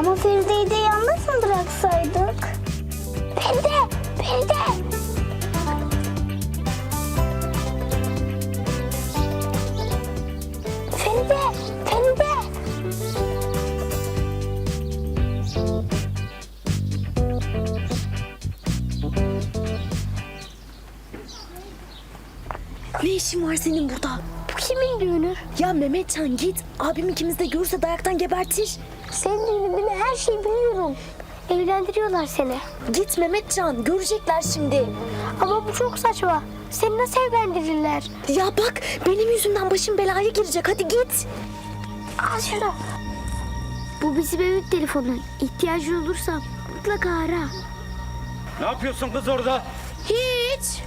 Ama Feride'yi de yalnız mı bıraksaydık? Feride! Feride! Feride! Feride! Ne işin var senin burada? Bu kimin düğünü? Ya Mehmetcan git. Abim ikimiz de görürse dayaktan gebertir. Senin mi? Her şeyi biliyorum. Evlendiriyorlar seni. Git Mehmetcan görecekler şimdi. Ama bu çok saçma. Seni nasıl evlendirirler? Ya bak benim yüzümden başım belaya girecek hadi git. Al şunu. Bu bizim evin telefonu. İhtiyacın olursa mutlaka ara. Ne yapıyorsun kız orada? Hiç.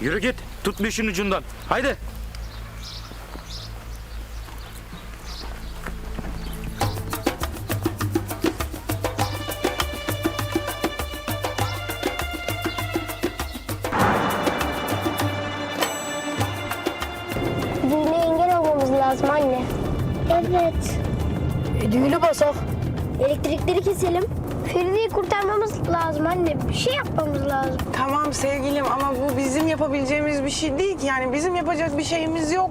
Yürü git. Tut bir işin ucundan. Haydi. Evet. E, düğünü basak. Elektrikleri keselim. Feride'yi kurtarmamız lazım anne. Bir şey yapmamız lazım. Tamam sevgilim ama bu bizim yapabileceğimiz bir şey değil ki. Yani bizim yapacak bir şeyimiz yok.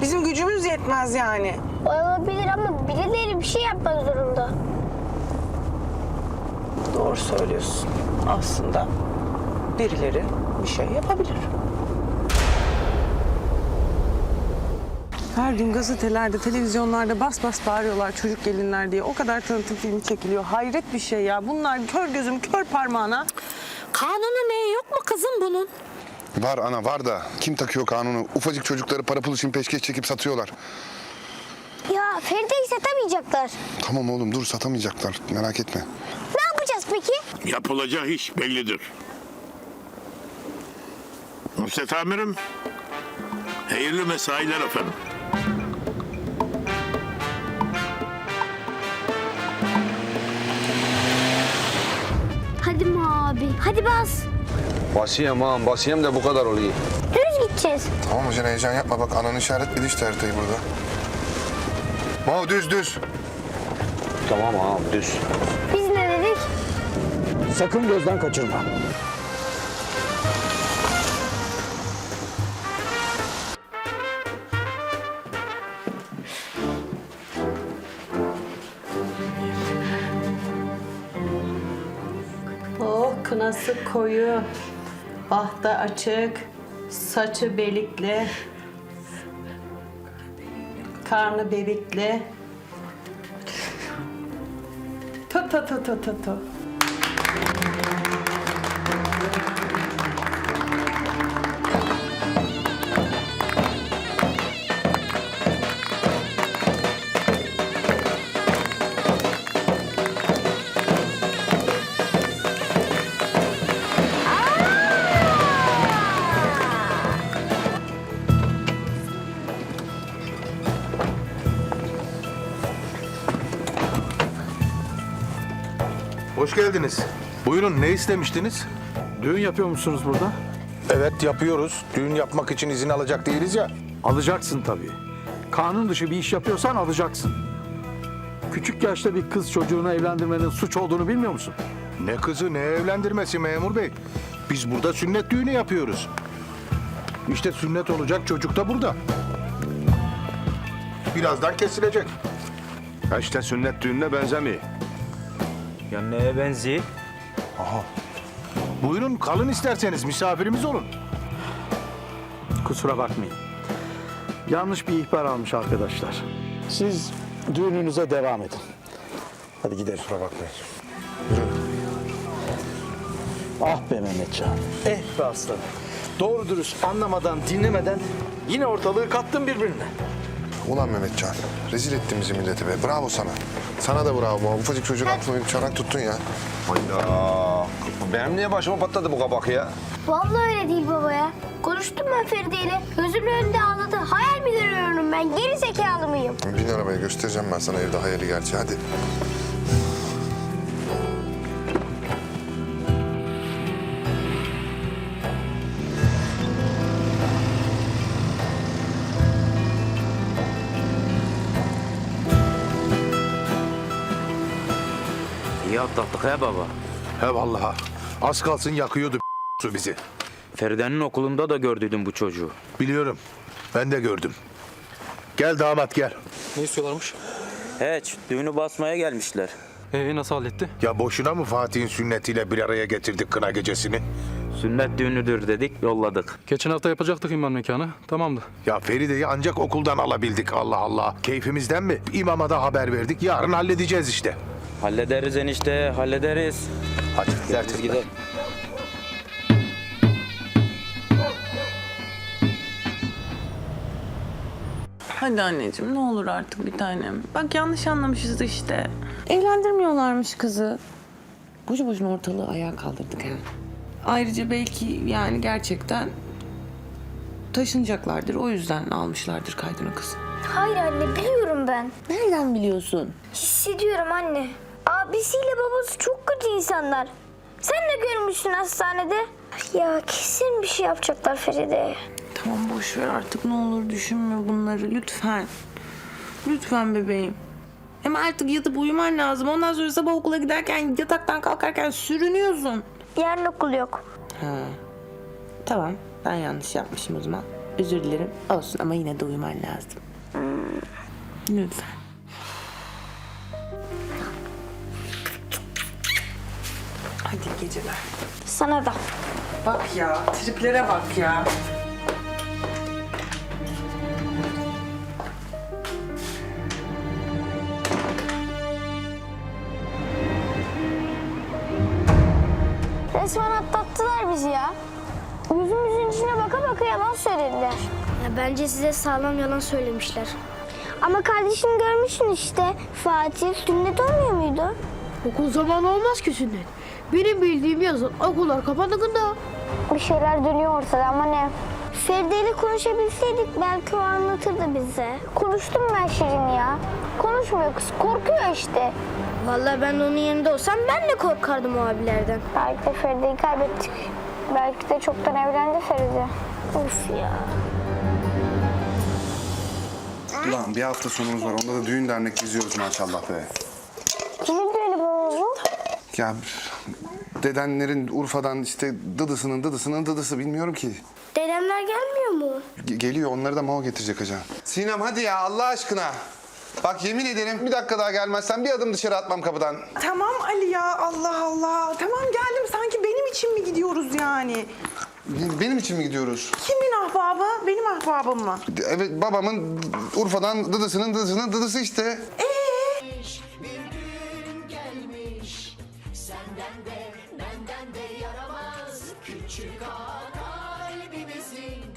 Bizim gücümüz yetmez yani. Olabilir ama birileri bir şey yapmak zorunda. Doğru söylüyorsun. Aslında birileri bir şey yapabilir. Her gün gazetelerde, televizyonlarda bas bas bağırıyorlar çocuk gelinler diye. O kadar tanıtım filmi çekiliyor. Hayret bir şey ya. Bunlar kör gözüm, kör parmağına. Kanunu ne yok mu kızım bunun? Var ana var da kim takıyor kanunu? Ufacık çocukları para pul için peşkeş çekip satıyorlar. Ya Feride'yi satamayacaklar. Tamam oğlum dur satamayacaklar merak etme. Ne yapacağız peki? Yapılacağı iş bellidir. Nusret amirim, hayırlı mesailer efendim. Hadi bas. Basayım ağam basayım da bu kadar oluyor. Düz gideceğiz. Tamam hocam heyecan yapma bak anan işaretledi işte haritayı burada. Mav düz düz. Tamam ağam düz. Biz ne dedik? Sakın gözden kaçırma. Kınası koyu, bahta açık, saçı belikli, karnı bebikli. Tu tu tu tu tu Hoş geldiniz. Buyurun ne istemiştiniz? Düğün yapıyor musunuz burada? Evet yapıyoruz. Düğün yapmak için izin alacak değiliz ya. Alacaksın tabii. Kanun dışı bir iş yapıyorsan alacaksın. Küçük yaşta bir kız çocuğunu evlendirmenin suç olduğunu bilmiyor musun? Ne kızı ne evlendirmesi memur bey. Biz burada sünnet düğünü yapıyoruz. İşte sünnet olacak çocuk da burada. Birazdan kesilecek. Ya işte sünnet düğününe benzemiyor. Ya neye benziyor? Buyurun kalın isterseniz misafirimiz olun. Kusura bakmayın. Yanlış bir ihbar almış arkadaşlar. Siz düğününüze devam edin. Hadi gidelim. Kusura bakmayın. Ah be Mehmetcan. Eh be aslanım. Doğru dürüst anlamadan, dinlemeden yine ortalığı kattın birbirine. Ulan Mehmetcan rezil ettin bizi milleti be bravo sana. Sana da bravo. Ufacık çocuğun aklına uyup çanak tuttun ya. Hayda. Benim niye başıma patladı bu kabak ya? Vallahi öyle değil baba ya. Konuştum ben Feride'yle. Gözümün önünde ağladı. Hayal mi görüyorum ben? Geri zekalı mıyım? Bin arabaya göstereceğim ben sana evde hayali gerçi hadi. İyi atlattık he baba. He vallahi. Az kalsın yakıyordu su bizi. Feride'nin okulunda da gördüydüm bu çocuğu. Biliyorum. Ben de gördüm. Gel damat gel. Ne istiyorlarmış? Hiç, düğünü basmaya gelmişler. Ee nasıl halletti? Ya boşuna mı Fatih'in sünnetiyle bir araya getirdik kına gecesini? Sünnet düğünüdür dedik, yolladık. Geçen hafta yapacaktık imam mekanı. Tamamdı. Ya Feride'yi ancak okuldan alabildik Allah Allah. Keyfimizden mi? İmama da haber verdik. Yarın halledeceğiz işte. Hallederiz enişte, hallederiz. Hadi etme. gidelim. Hadi anneciğim ne olur artık bir tanem. Bak yanlış anlamışız işte. Evlendirmiyorlarmış kızı. Boşu boşuna ortalığı ayağa kaldırdık ha. Ayrıca belki yani gerçekten taşınacaklardır. O yüzden almışlardır kaydına kızı. Hayır anne biliyorum ben. Nereden biliyorsun? Hissediyorum anne. Abisiyle babası çok kötü insanlar. Sen de görmüşsün hastanede. Ya kesin bir şey yapacaklar Feride'ye. Tamam boş ver artık ne olur düşünme bunları lütfen. Lütfen bebeğim. Hem artık yatıp uyuman lazım. Ondan sonra sabah okula giderken yataktan kalkarken sürünüyorsun. Yarın okul yok. Ha. Tamam ben yanlış yapmışım o zaman. Özür dilerim. Olsun ama yine de uyuman lazım. Lütfen. Hadi iyi geceler. Sana da. Bak ya, triplere bak ya. Resmen atlattılar bizi ya. Yüzümüzün içine baka baka yalan söylediler. Ya bence size sağlam yalan söylemişler. Ama kardeşini görmüşsün işte. Fatih sünnet olmuyor muydu? Okul zamanı olmaz ki sünnet. Benim bildiğim yazın okullar kapandığında. Bir şeyler dönüyor ortada ama ne? Feride ile konuşabilseydik belki o anlatırdı bize. Konuştum ben Şirin ya. Konuşmuyor kız, korkuyor işte. Vallahi ben onun yerinde olsam ben de korkardım o abilerden. Belki de Feride'yi kaybettik. Belki de çoktan evlendi Feride. Of ya. Ulan bir hafta sonumuz var. Onda da düğün dernek geziyoruz maşallah be. Kimin düğünü baba bu? Ya dedenlerin Urfa'dan işte dıdısının dıdısının dıdısı bilmiyorum ki. Dedemler gelmiyor mu? Ge- geliyor onları da Mao getirecek hocam. Sinem hadi ya Allah aşkına. Bak yemin ederim bir dakika daha gelmezsen bir adım dışarı atmam kapıdan. Tamam Ali ya Allah Allah. Tamam geldim sanki benim için mi gidiyoruz yani? Benim için mi gidiyoruz? Kimin ahbabı? Benim ahbabım mı? Evet babamın Urfa'dan dıdısının dıdısının dıdısı işte.